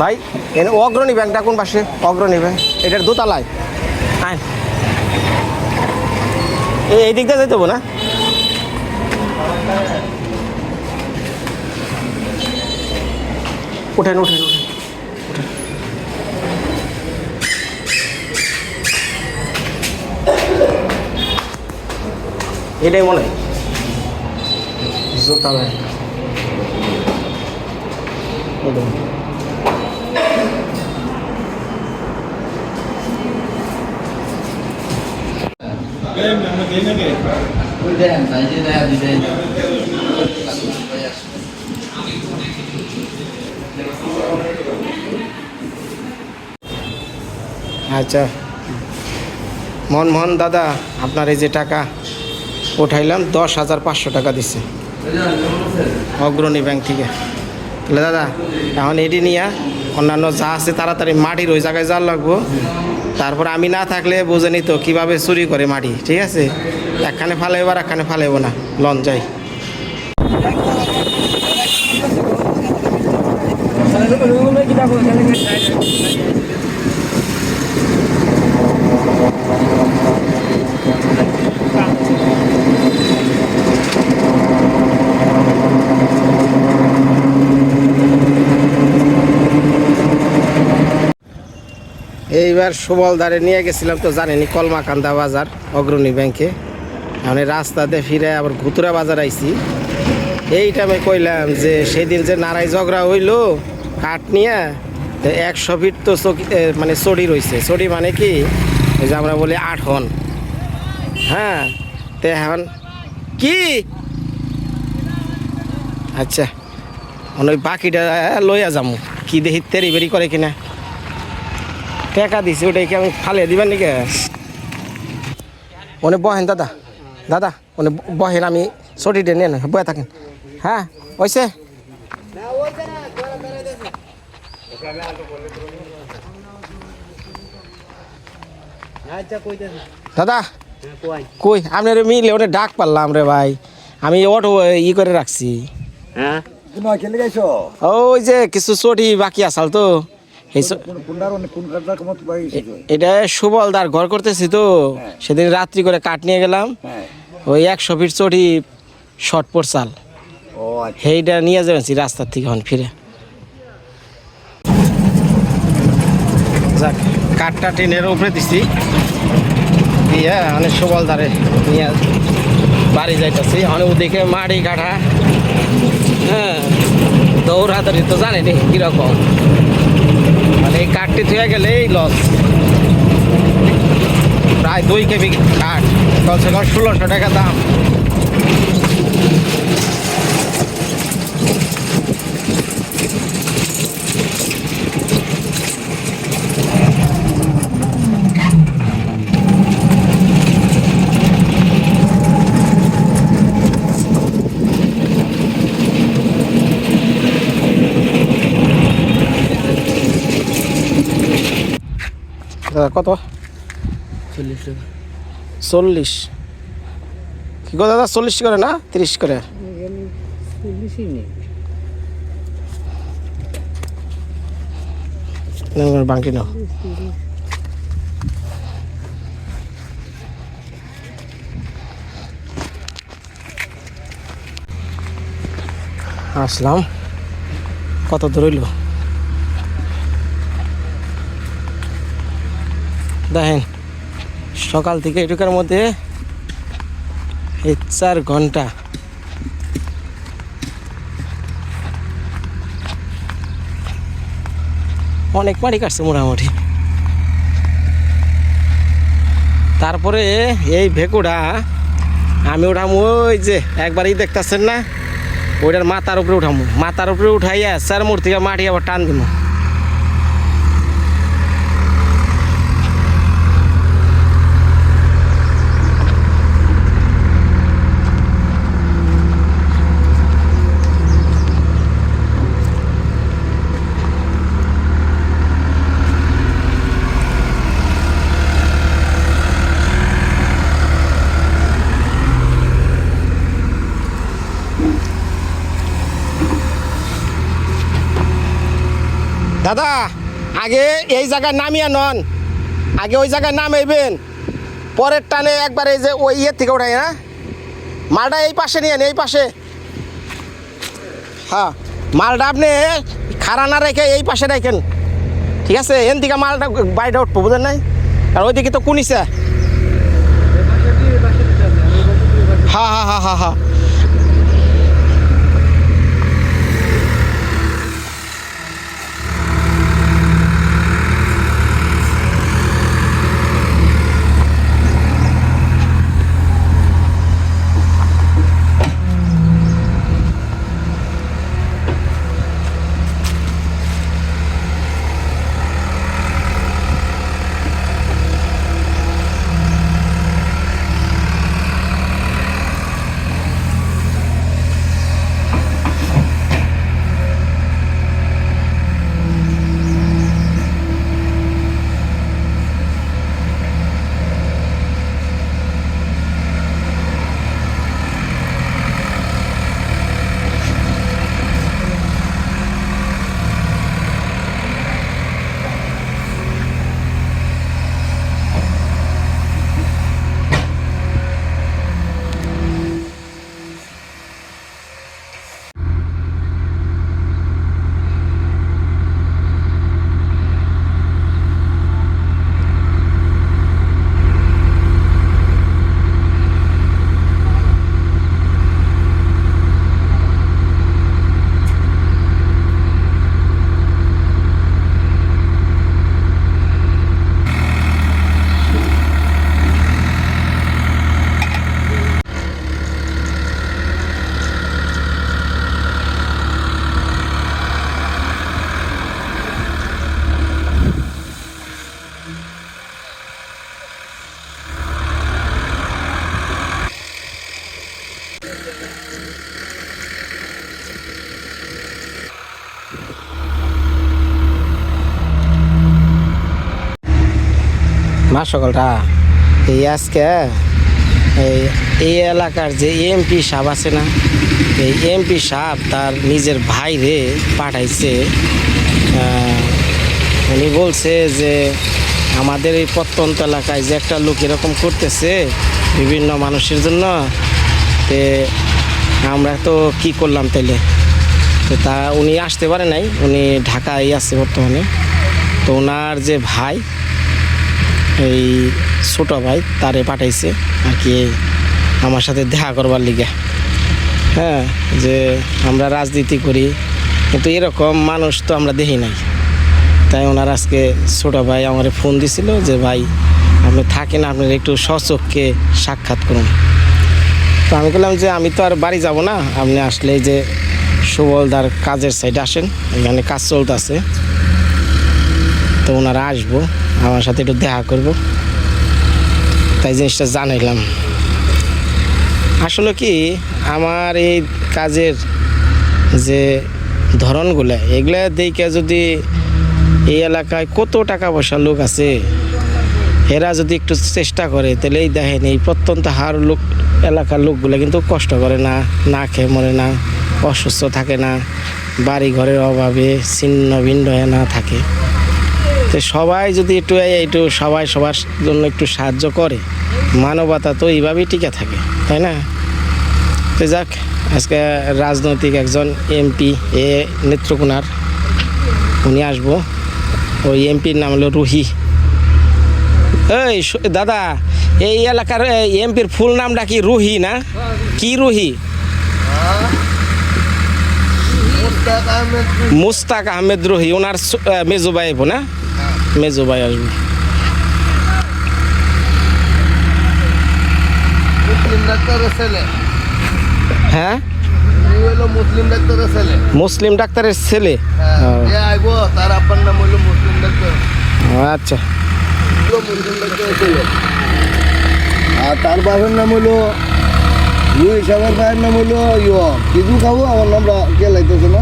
ভাই এনে অগ্রণী ব্যাংকটা কোন পাশে? অগ্রণী ব্যাংক। এটার দোতলায়। আয়। এই এই দিক দিয়ে যেতে না? উঠেন উঠেন উঠেন। এটাই মনে হয়। জোতা ব্যাংক আচ্ছা। মোহন মোহন দাদা, আপনার এই যে টাকা উঠাইলাম, দশ হাজার পাঁচশো টাকা দিচ্ছে অগ্রণী ব্যাংক থেকে। তাহলে দাদা, এখন এটি নিয়ে অন্যান্য যা আছে তাড়াতাড়ি মাটির ওই জায়গায় যাওয়ার লাগবো। তারপর আমি না থাকলে বোঝে নিত কীভাবে চুরি করে মাটি, ঠিক আছে? একখানে ফালাইব আর একখানে ফালাইব না, লন যাই। এইবার সুবলদারে নিয়ে গেছিলাম তো জানেনি, কলমাকান্দা বাজার, অগ্রণী ব্যাংকে। মানে রাস্তাতে ফিরে আবার ঘুতুরা বাজার আইছি। এই টাইমে কইলাম যে সেদিন যে নারাই ঝগড়া হইল, কাঠ নিয়ে একশো ফিট তো চকি মানে চড়ি রইছে। চড়ি মানে কি? যে আমরা বলি আট হন। হ্যাঁ তে এখন কি? আচ্ছা মানে ওই বাকিটা লইয়া যামু। কি দেখি তেরি বেরি করে কিনা? টাকা দিছি ওটাই কি আমি ফালে দিবেন নাকি? মনে বহেন দাদা। দাদা মনে বহেন আমি ছুটিটা নেন বয়ে থাকেন। হ্যাঁ ওইসে দাদা কই? আপনার মিলে ওটা ডাক পারলাম রে ভাই। আমি অটো ই করে রাখছি। হ্যাঁ? ওই যে কিছু চটি বাকি আসাল তো। এটা সুবলদার ঘর করতেছি তো। সেদিন রাত্রি করে কাঠ নিয়ে গেলাম। হ্যাঁ। ওই একশো ফিট চটি শর্ট পর চাল ও আচ্ছা। সেইটা নিয়ে যাবেন রাস্তার থেকে এখন ফিরে। যাক কাঠটা টিনের উপরে দিছি। দিয়ে অনেক সুবলদারে নিয়ে বাড়ি যাইতেছি। অনেক ওদিকে মাড়ি কাঠা। হ্যাঁ দৌড়াদৌড়ি তো জানেনি কীরকম। মানে এই কাঠটি থুয়ে গেলেই লস প্রায় দুই কেবি কাঠ। কমসে কম ষোলোশো টাকা দাম। কত? চল্লিশ টাকা। চল্লিশ। কি গো দাদা চল্লিশ করে না? তিরিশ করে? বাংটি নাও। আসলাম। কত দূর হইল? দেখেন, সকাল থেকে এটুকার মধ্যে এই চার ঘণ্টা। অনেক মাটি কাটছে মোটামুটি। তারপরে এই ভেকুটা আমি উঠাম ওই যে, একবারই দেখতেছেন না? ওইটার মাথার উপরে উঠামু। মাথার উপরে উঠাইয়া স্যার মোড় থেকে মাটি আবার টান দিব দাদা, আগে এই জায়গায় নামিয়া নন। আগে ওই জায়গায় নামাইবেন। পরের টানে একবার এই যে ওই ইয়ের থেকে ওঠাই না? মালটা এই পাশে নিয়ে এই পাশে। হ্যাঁ মালটা আপনি খাড়া না রেখে এই পাশে রাখেন। ঠিক আছে? এন দিকে মালটা বাইরে উঠবো, বুঝেন নাই? আর ওইদিকে তো কুনিছে। মা সকালটা এই আজকে, এই এই এলাকার যে এমপি সাহেব আছে না, এই এমপি সাহেব তার নিজের ভাইরে পাঠাইছে। উনি বলছে যে, আমাদের এই প্রত্যন্ত এলাকায় যে একটা লোক এরকম করতেছে বিভিন্ন মানুষের জন্য, তে আমরা তো কি করলাম তাইলে? তো তা উনি আসতে পারে নাই, উনি ঢাকায় আছে বর্তমানে। তো ওনার যে ভাই এই ছোট ভাই তারে পাঠাইছে আর কি আমার সাথে দেখা করবার লিগে। হ্যাঁ যে আমরা রাজনীতি করি, কিন্তু এরকম মানুষ তো আমরা দেখি নাই। তাই ওনার আজকে ছোট ভাই আমার ফোন দিছিল যে, ভাই, আপনি থাকেন আপনার একটু সচককে সাক্ষাৎ করুন। তো আমি বললাম যে, আমি তো আর বাড়ি যাব না। আপনি আসলে যে সুবলদার কাজের সাইডে আসেন, এখানে কাজ চলতেছে। তো ওনারা আসব, আমার সাথে একটু দেখা করব। তাই জিনিসটা জানাইলাম। আসলে কি, আমার এই কাজের যে ধরনগুলো, এগুলা দেখে যদি এই এলাকায় কত টাকা পয়সা লোক আছে, এরা যদি একটু চেষ্টা করে, তাহলে এই দেখেন, এই প্রত্যন্ত হার লোক, এলাকার লোকগুলো কিন্তু কষ্ট করে না না খেয়ে মরে না, অসুস্থ থাকে না বাড়ি ঘরের অভাবে ছিন্ন ভিন্ন হয়ে না থাকে। তো সবাই যদি একটু একটু সবাই সবার জন্য একটু সাহায্য করে মানবতা তো এইভাবেই টিকে থাকে তাই না? তো যাক আজকে রাজনৈতিক একজন এমপি এ নেত্রকোনার উনি আসব। ওই এমপির নাম হলো রুহি। এই দাদা এই এলাকার এমপির ফুল নামটা কি রুহি না? কি রুহি? মুস্তাক আহমেদ রুহি। ওনার স- আহ, মেজো ভাই আইবো না মেজো ভাই আসব। মুসলিম ডাক্তারের ছেলে। হ্যাঁ? মুসলিম ডাক্তারের ছেলে। মুসলিম ডাক্তারের ছেলে? হ্যাঁ, যে আইবো তার আব্বার নাম মুসলিম ডাক্তার। আচ্ছা। আর তার বাবার নাম হলো রুই সাহেবের ভাইয়ের নাম হলো ইয় কিছু খাব? আমার নামটা কে না?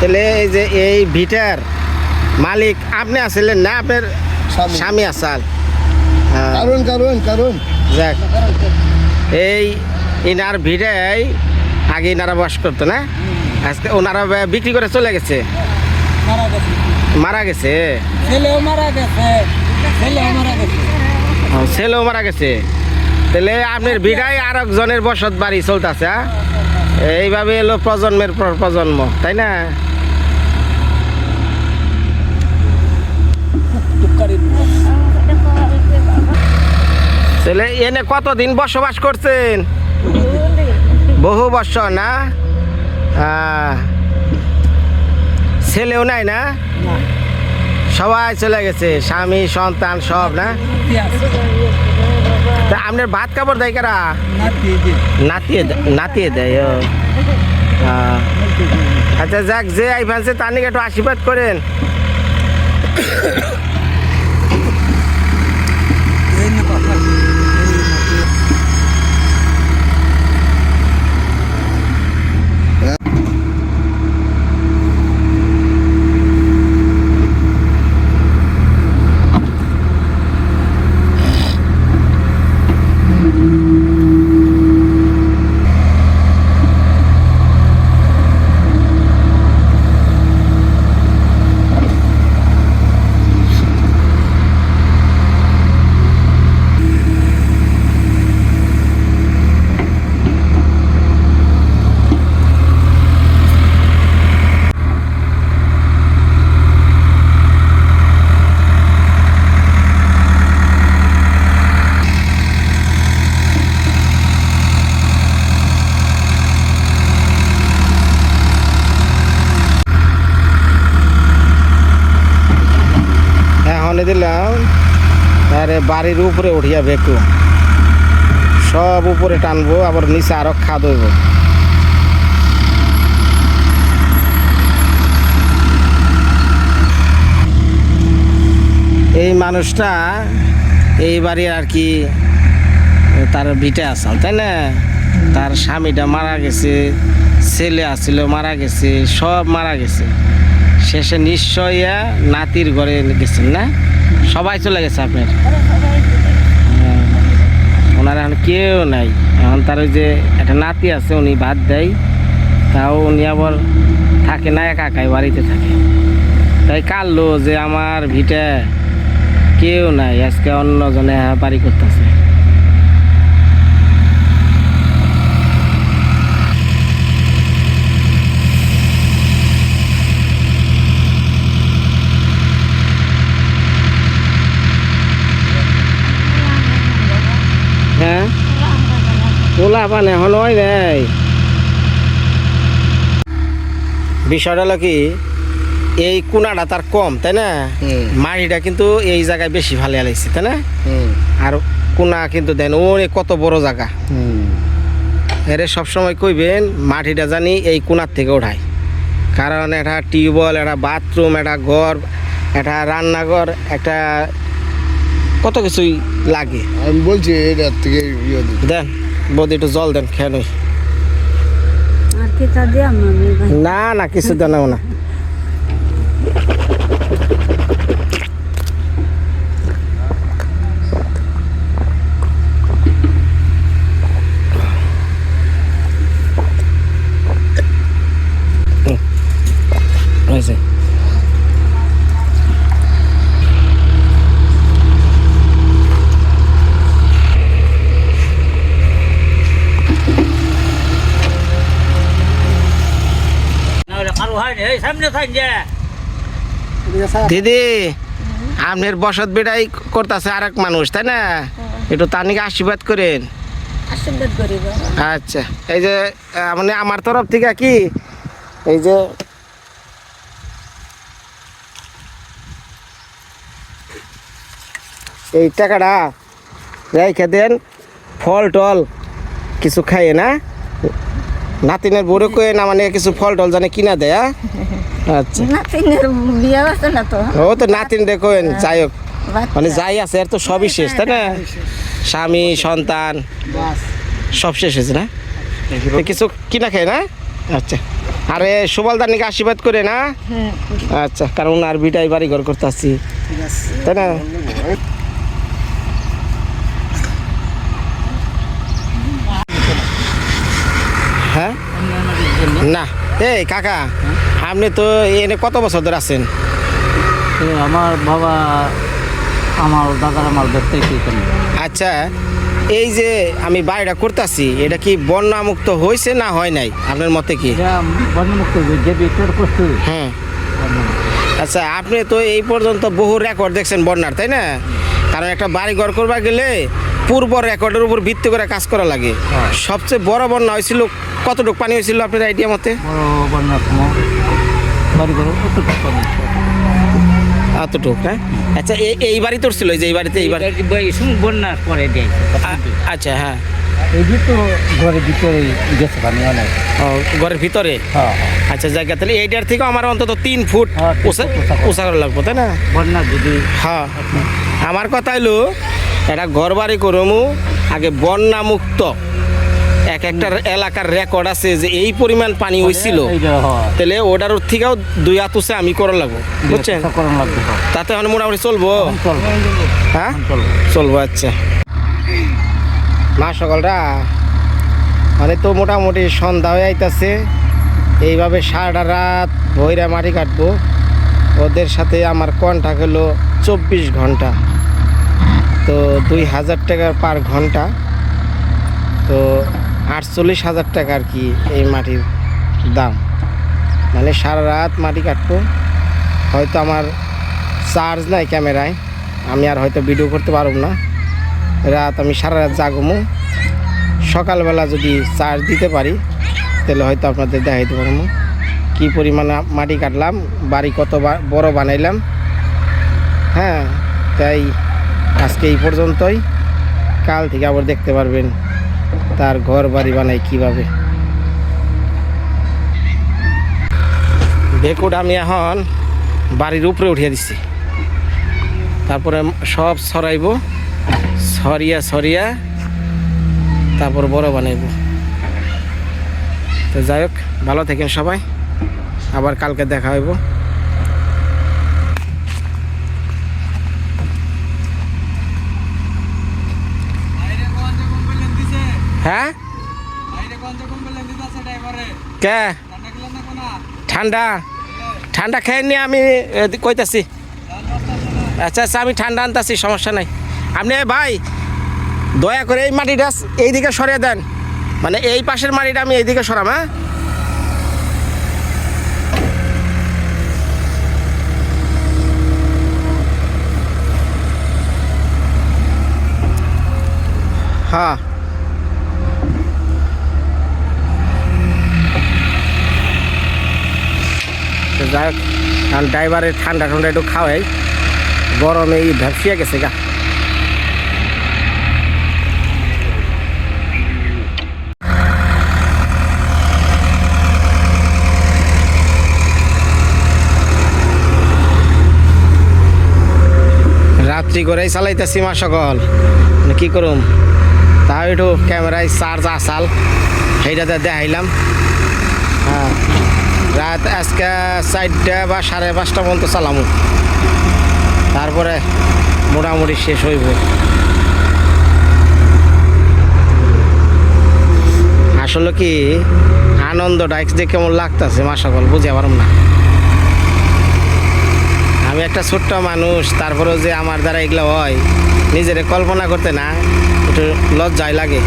তাহলে এই যে এই ভিটার মালিক আপনি আছিলেন না? আপনার স্বামী। আসাল। কারণ কারণ কারণ। যাক। এই ইনার ভিড়েই আগে ইনারা বাস করতো না? আজকে ওনারা বিক্রি করে চলে গেছে। মারা গেছে। ছেলেও মারা গেছে। ছেলেও মারা গেছে। ছেলেও মারা গেছে। তাহলে আপনার ভিড়াই আর একজনের বসত বাড়ি চলতেছে এইভাবে এলো প্রজন্মের পর প্রজন্ম তাই না? তাহলে এনে কতদিন বসবাস করছেন? বহু বছর না? ছেলেও নাই না? সবাই চলে গেছে, স্বামী, সন্তান সব না? তা আপনার ভাত কাপড় দেয় কারা? নাতিয়ে নাতিয়ে দেয় আচ্ছা যাক, যে আই ফেলছে তার নিকে একটু আশীর্বাদ করেন এখন দিলাম আরে বাড়ির উপরে উঠিয়া বেকু। সব উপরে টানবো, আবার নিচে আরও খাদ এই মানুষটা এই বাড়ি আর কি, তার ভিটে আসাল, তাই না? তার স্বামীটা মারা গেছে, ছেলে আসছিল মারা গেছে, সব মারা গেছে। শেষে নিশ্চয় নাতির ঘরে গেছেন না? সবাই চলে গেছে আপনার। হ্যাঁ। ওনার এখন কেউ নাই। এখন তার ওই যে একটা নাতি আছে, উনি ভাত দেয়। তাও উনি আবার থাকে না একা একাই, বাড়িতে থাকে। তাই কাললো যে আমার ভিটে কেউ নাই, আজকে অন্যজনে বাড়ি করতেছে হ্যাঁ ওলা পান এখন হয় নাই বিষয়টা হলো কি এই কোনাটা তার কম তাই না। মাটিটা কিন্তু এই জায়গায় বেশি ভালো লাগছে তাই না? আর কোনা কিন্তু দেন ওরে কত বড় জায়গা। এরে সবসময় কইবেন মাটিটা জানি এই কোনার থেকে ওঠায়। কারণ এটা টিউবওয়েল একটা বাথরুম একটা ঘর একটা রান্নাঘর একটা কত কিছুই লাগে। আমি বলছি এটার থেকে ইয়ে দেন। বৌদি একটু জল দেন খেয়ে নই। না না কিছু দেনাও না হুম। হয়েছে কারও হয় না এই সামনে থাক যে দিদি আপনার বসত বেড়াই করতেছে আর এক মানুষ তাই না? একটু তার নিকে আশীর্বাদ করেন। আচ্ছা এই যে মানে আমার তরফ থেকে কি? এই যে এই টাকাটা রেখে দেন ফল টল কিছু খাইয়ে না? নাতিনের বড় কয়ে না মানে কিছু ফল টল জানে কিনা দেয় হ্যাঁ? আচ্ছা। ও তো নাতিন যাই হোক। মানে যাই আছে তো সবই শেষ তাই না? স্বামী সন্তান সব শেষ হয়েছে না? কিছু কিনা না? আচ্ছা। আরে সুবলদার আশীর্বাদ করে না? আচ্ছা কারণ আর বিটাই বাড়ি ঘর করতে আসছি। তাই না? হ্যাঁ? না। এই কাকা। আপনি তো এনে কত বছর ধরে আছেন? আমার বাবা আমার দাদার আমার ব্যবসায়ী আচ্ছা এই যে আমি বাড়িটা করতেছি এটা কি বন্যা মুক্ত হয়েছে না হয় নাই? আপনার মতে কি? হ্যাঁ। আচ্ছা আপনি তো এই পর্যন্ত বহু রেকর্ড দেখছেন বন্যার তাই না? কারণ একটা বাড়ি ঘর করবা গেলে পূর্ব রেকর্ডের উপর ভিত্তি করে কাজ করা লাগে। সবচেয়ে বড় বন্যা হয়েছিল কতটুকু পানি হয়েছিল আপনার আইডিয়া মতে? বড় সময়। বাড়ি ঘর কত টাকা এতটুক হ্যাঁ? আচ্ছা এই এই বাড়ি তোর ছিল এই যে এই বাড়িতে এই বাড়ি বন্যার পরে দেয় আ- আচ্ছা হ্যাঁ। এই যে তো ঘরের ভিতরে গেছে পানি অনেক। ও, ঘরের ভিতরে? হ্যাঁ আচ্ছা জায়গা তাহলে এইটার থেকে আমার অন্তত তিন ফুট হ্যাঁ, করা লাগবো তাই না? বন্যা যদি হ্যাঁ। আমার কথা হলো এটা ঘর বাড়ি করমু আগে বন্যা মুক্ত। এক একটা এলাকার রেকর্ড আছে যে এই পরিমাণ পানি হয়েছিল তাহলে ওটার থেকেও দুই উঁচে আমি করা লাগবো বুঝছেন। তাতে মানে মোটামুটি চলবো। হ্যাঁ? চলবো। আচ্ছা। মা সকলরা মানে তো মোটামুটি সন্ধ্যা হয়ে আইতাছে এইভাবে সারাটা রাত ভৈরা মাটি কাটবো। ওদের সাথে আমার কন্ট্যাক্ট হলো চব্বিশ ঘণ্টা। তো দুই হাজার টাকা পার ঘণ্টা। তো আটচল্লিশ হাজার টাকা আর কি এই মাটির দাম। মানে সারা রাত মাটি কাটবো। হয়তো আমার চার্জ নাই ক্যামেরায়। আমি আর হয়তো ভিডিও করতে পারব না। রাত আমি সারা রাত জাগমু সকালবেলা যদি চার্জ দিতে পারি, তাহলে হয়তো আপনাদের দেখাইতে পারব। কী পরিমাণে মাটি কাটলাম, বাড়ি কত বড় বানাইলাম। হ্যাঁ তাই আজকে এই পর্যন্তই। কাল থেকে আবার দেখতে পারবেন। তার ঘর বাড়ি বানাই কীভাবে? বেকুড আমি এখন বাড়ির উপরে উঠিয়ে দিছি। তারপরে সব ছড়াইব সরিয়া সরিয়া, তারপর বড় বানাইব। তো যাই হোক, ভালো থাকেন সবাই। আবার কালকে দেখা হইব হ্যাঁ কে? ঠান্ডা? ঠান্ডা খেয়ে নিয়ে আমি কইতাছি। আচ্ছা আচ্ছা আমি ঠান্ডা আনতাছি, সমস্যা নাই। আপনি ভাই, দয়া করে এই মাটিটা এইদিকে সরিয়ে দেন। মানে এই পাশের মাটিটা আমি এইদিকে সরাম হ্যাঁ? হ্যাঁ। তো যাই হোক, কারণ ড্রাইভারের ঠান্ডা ঠান্ডা একটু খাওয়াই। গরমে এই ভ্যাপসিয়া গেছে গা। রাত্রি করেই চালাইতেছি মা সকল। মানে কি করুম? তাও একটু ক্যামেরায় চার্জ আসাল। সেইটাতে দেখাইলাম। রাত আজকে চারটা বা সাড়ে পাঁচটা পর্যন্ত চালামু। তারপরে মোটামুটি শেষ হইব। আসলে কি আনন্দ ডাইক্স যে কেমন লাগতেছে মা সকল বুঝে পারম না। আমি একটা ছোট্ট মানুষ, তারপরেও যে আমার দ্বারা এগুলো হয়, নিজেরে কল্পনা করতে না, একটু লজ্জায় লাগে।